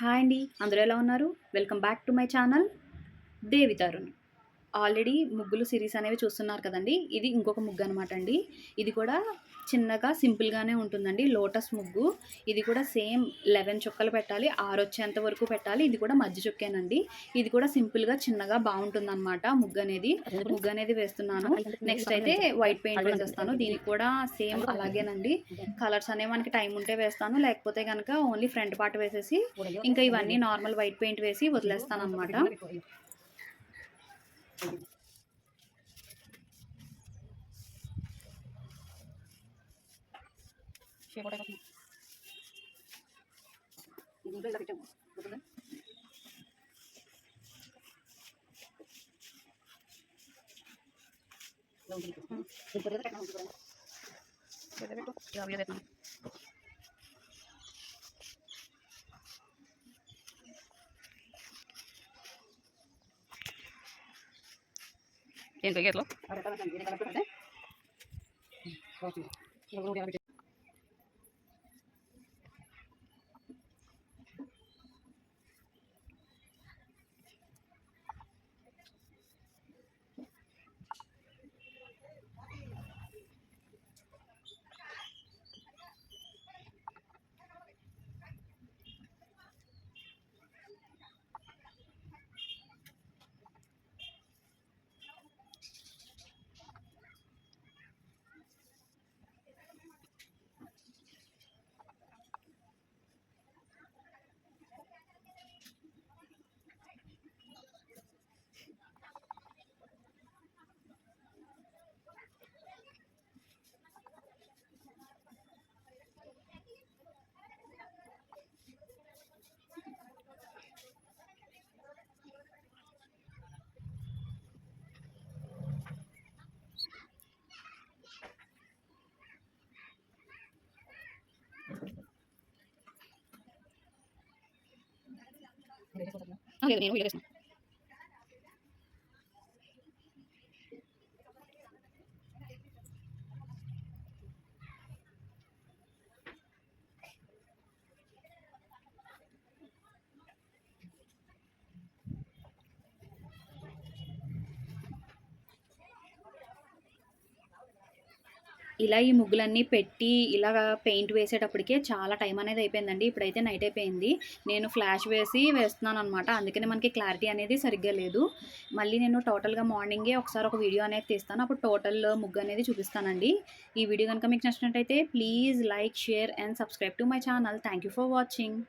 Hi అండి అందరూ ఎలా ఉన్నారు? Welcome back to my channel Devi Tarun already ముగ్గులు సిరీస్ అనేవి చూస్తున్నారు కదండి. ఇది ఇంకొక ముగ్గు అనమాట అండి ఇది కూడా చిన్నగా సింపుల్గానే ఉంటుందండి. లోటస్ ముగ్గు. ఇది కూడా సేమ్ లెవెన్ చుక్కలు పెట్టాలి. ఆరు వచ్చేంత వరకు పెట్టాలి. ఇది కూడా మధ్య చుక్కేనండి. ఇది కూడా సింపుల్గా చిన్నగా బాగుంటుంది అనమాట ముగ్గు అనేది. ముగ్గు అనేది వేస్తున్నాను. నెక్స్ట్ అయితే వైట్ పెయింట్ వేసేస్తాను. దీనికి కూడా సేమ్ అలాగేనండి. కలర్స్ అనేవి మనకి టైం ఉంటే వేస్తాను. లేకపోతే కనుక ఓన్లీ ఫ్రంట్ పార్ట్ వేసేసి ఇంకా ఇవన్నీ నార్మల్ వైట్ పెయింట్ వేసి వదిలేస్తాను అనమాట Sí, por aquí. ¿Y dónde la que. Change అయ్యేట్లో చెయ్యట్లో నేను వీడియో ఇలా ఈ ముగ్గులన్నీ పెట్టి ఇలా పెయింట్ వేసేటప్పటికే చాలా టైం అనేది అయిపోయిందండి. ఇప్పుడైతే నైట్ అయిపోయింది. నేను ఫ్లాష్ వేసి వేస్తున్నాను అనమాట అందుకనే మనకి క్లారిటీ అనేది సరిగ్గా లేదు. మళ్ళీ నేను టోటల్గా మార్నింగే ఒకసారి ఒక వీడియో అనేది తీస్తాను. అప్పుడు టోటల్ ముగ్గు అనేది చూపిస్తానండి. ఈ వీడియో కనుక మీకు నచ్చినట్టయితే please like share and subscribe to my channel. Thank you for watching.